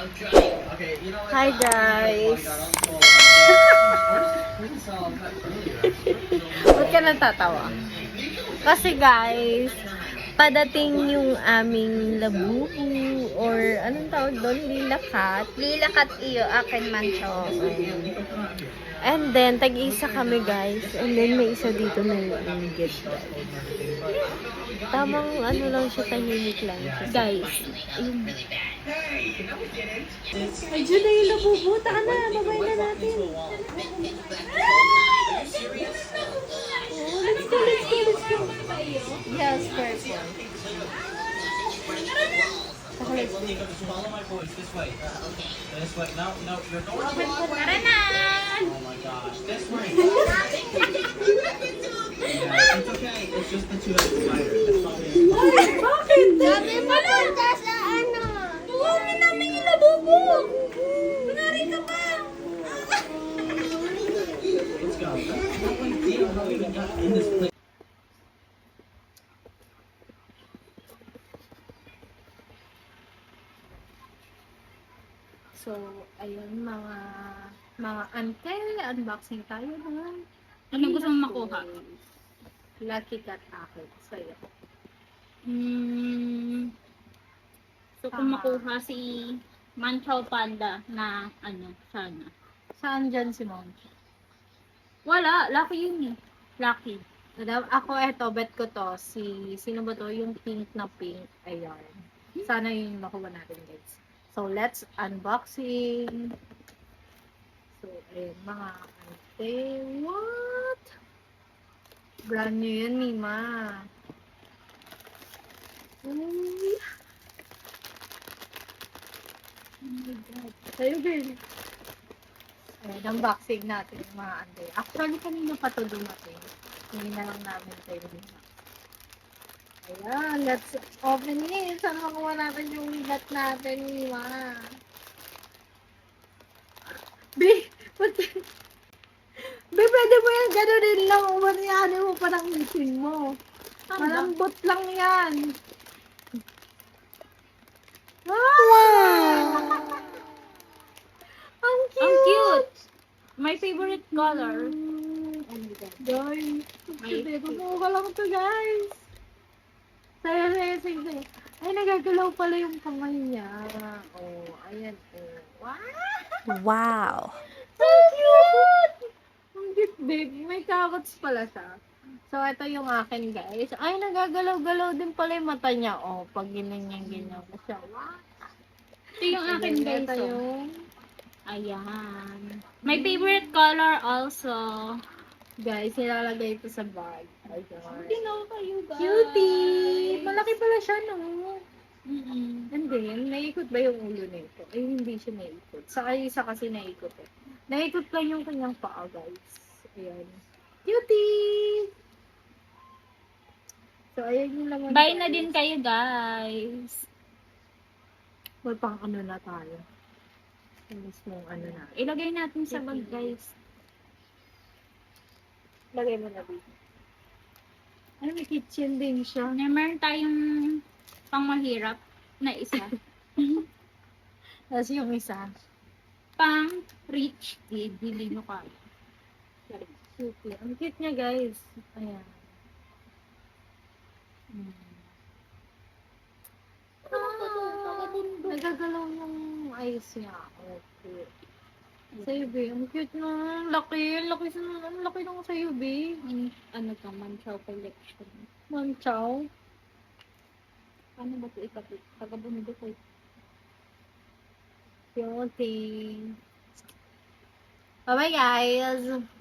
Hi, uh, guys. Ba't ka natatawa? Kasi guys, padating yung aming labubu or anong tawag doon? Lilakat. Lilakat iyo, akin man siya. And then, tag-isa kami guys. And then, may isa dito na nag-inggit. Tamang ano lang siya, tahimik lang siya. Guys, ayun. Ay, dyan na yung labubu. Taka na, babay na natin. Oh, let's go, let's go, let's go. Yes, purple. Saka let's go. Just follow my voice this way. This way. No, no, you're going Tara na! Oh my gosh, this way. yeah, it's okay. It's just the two headed spider. That's all it is. Bakit? Sabi mo punta sa ano? Buwami namin yung labubo! Kunwari ka pa! Let's go. No idea how we even got in this place. So, ayun, mga mga ante, unboxing tayo ng Ano gusto mong makuha? Lucky Cat Akin. Sa'yo. Hmm. So, kung Ah. makuha si Manchow Panda na ano, sana. Saan dyan si Monch? Wala, lucky yun eh. Lucky. Madam, ako eto, bet ko to, si, sino ba to? Yung pink na pink. Ayan. Sana yun yung makuha natin, guys. So, let's unboxing. So, ayun, mga ante. What? Brand new yan, Mima. Uy. Oh my God. Sa'yo, girl. Ayan, unboxing natin yung mga ante. Actually, kanina pa to dumating. Hindi na lang namin kayo Mima. Ayan, let's open it. Saan makuha natin yung bigat natin, Mima? Be, ba't... Be, pwede mo yan ganunin lang. Umariyari mo parang isin mo. Malambot lang yan. Wow! Ang cute! Ang cute! My favorite color. Guys, Ay, hindi ko ka lang to, guys. Sayo, sayo, sayo, sayo. Ay, nagagalaw pala yung kamay niya. Oh, ayan. Oh. Wow! Wow. Ang cute! Ang cute, babe. May carrots pala siya. So, ito yung akin, guys. Ay, nagagalaw-galaw din pala yung mata niya. Oh, pag ginanyan-ganyan ko siya. Wow! Ito yung akin guys. Ito oh. yung... Ayan. My favorite color also. Guys, nilalagay ito sa bag. Ayan. Tinaw kayo guys. Cutie! Malaki pala siya, no? Mm-mm. And then, naikot ba yung ulo nito? Ay, hindi siya naikot. Sa isa kasi naikot eh. Naikot lang yung kanyang paa, guys. Ayan. Cutie! So, ayan yung laman. Bye na din kayo guys. May pang ano na tayo. Yung mismong ano na. Ilagay natin sa bag guys. Lagay mo na dito. Ay, may kitchen din siya. Na meron tayong pang mahirap na isa. Tapos yung isa. pang rich. Eh, bili nyo ka. Cutie. Ang cute niya, guys. Ayan. Mm. Ah, nagagalaw yung eyes niya. Sa'yo, be. Ang cute na. Ang laki. Ang laki, sa- ang laki nung sa'yo, be. Ang ano to, Manchow collection. Manchow. Paano ba ito ikapit? Tagabundo ko. Cutie. Bye-bye, guys.